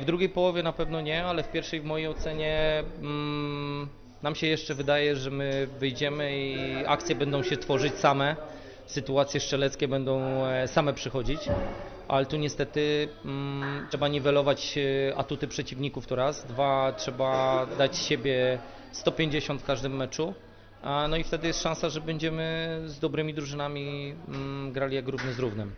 W drugiej połowie na pewno nie, ale w pierwszej w mojej ocenie mm, nam się jeszcze wydaje, że my wyjdziemy i akcje będą się tworzyć same, sytuacje strzeleckie będą e, same przychodzić, ale tu niestety mm, trzeba niwelować e, atuty przeciwników to raz, dwa trzeba dać siebie 150 w każdym meczu. A, no i wtedy jest szansa, że będziemy z dobrymi drużynami mm, grali jak równy z równym.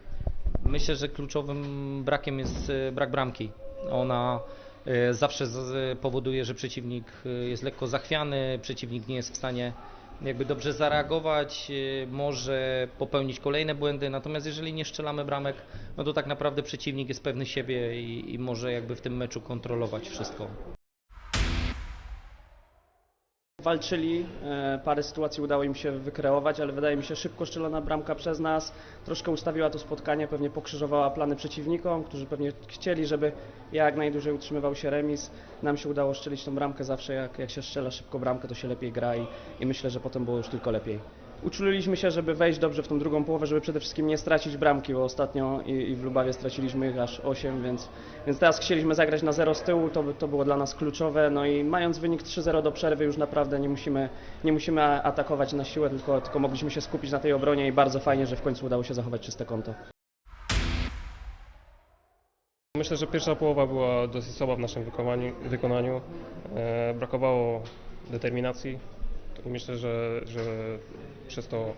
Myślę, że kluczowym brakiem jest e, brak bramki. Ona e, zawsze z- powoduje, że przeciwnik e, jest lekko zachwiany, przeciwnik nie jest w stanie jakby dobrze zareagować, może popełnić kolejne błędy, natomiast jeżeli nie strzelamy bramek, no to tak naprawdę przeciwnik jest pewny siebie i, i może jakby w tym meczu kontrolować wszystko. Walczyli, e, parę sytuacji udało im się wykreować, ale wydaje mi się szybko strzelona bramka przez nas troszkę ustawiła to spotkanie, pewnie pokrzyżowała plany przeciwnikom, którzy pewnie chcieli, żeby jak najdłużej utrzymywał się remis. Nam się udało strzelić tą bramkę zawsze, jak, jak się strzela szybko bramkę, to się lepiej gra i, i myślę, że potem było już tylko lepiej. Uczuliliśmy się, żeby wejść dobrze w tą drugą połowę, żeby przede wszystkim nie stracić bramki, bo ostatnio i, i w Lubawie straciliśmy ich aż 8, więc, więc teraz chcieliśmy zagrać na zero z tyłu, to, to było dla nas kluczowe, no i mając wynik 3-0 do przerwy już naprawdę nie musimy, nie musimy atakować na siłę, tylko, tylko mogliśmy się skupić na tej obronie i bardzo fajnie, że w końcu udało się zachować czyste konto. Myślę, że pierwsza połowa była dosyć słaba w naszym wykonaniu. wykonaniu. E, brakowało determinacji i myślę, że, że przez to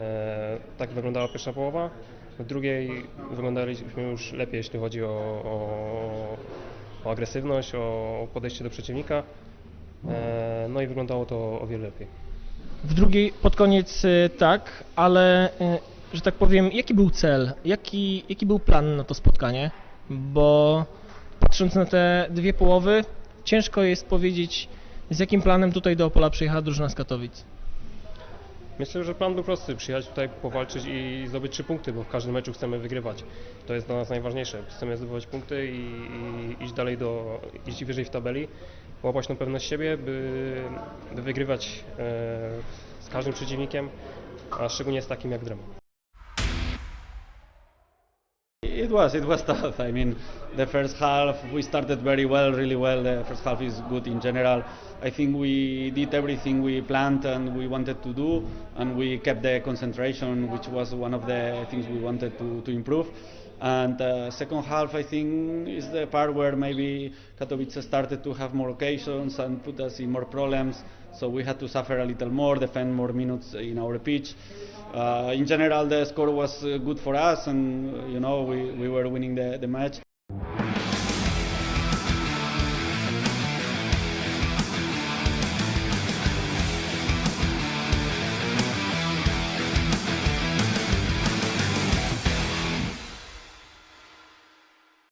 e, tak wyglądała pierwsza połowa. W drugiej wyglądaliśmy już lepiej, jeśli chodzi o, o, o agresywność, o podejście do przeciwnika. E, no i wyglądało to o wiele lepiej. W drugiej pod koniec y, tak, ale y, że tak powiem, jaki był cel? Jaki, jaki był plan na to spotkanie? Bo patrząc na te dwie połowy, ciężko jest powiedzieć, z jakim planem tutaj do Opola przyjechała drużyna z Katowic. Myślę, że plan był prosty, przyjechać tutaj, powalczyć i zdobyć trzy punkty, bo w każdym meczu chcemy wygrywać. To jest dla nas najważniejsze. Chcemy zdobywać punkty i, i iść dalej do, iść wyżej w tabeli, łapać tą pewność siebie, by, by wygrywać e, z każdym przeciwnikiem, a szczególnie z takim jak Drema. It was, it was tough. I mean, the first half we started very well, really well. The first half is good in general. I think we did everything we planned and we wanted to do, and we kept the concentration, which was one of the things we wanted to, to improve. And uh, second half, I think, is the part where maybe Katowice started to have more occasions and put us in more problems. So we had to suffer a little more, defend more minutes in our pitch. Uh, in general, the score was uh, good for us, and uh, you know we, we were winning the, the match.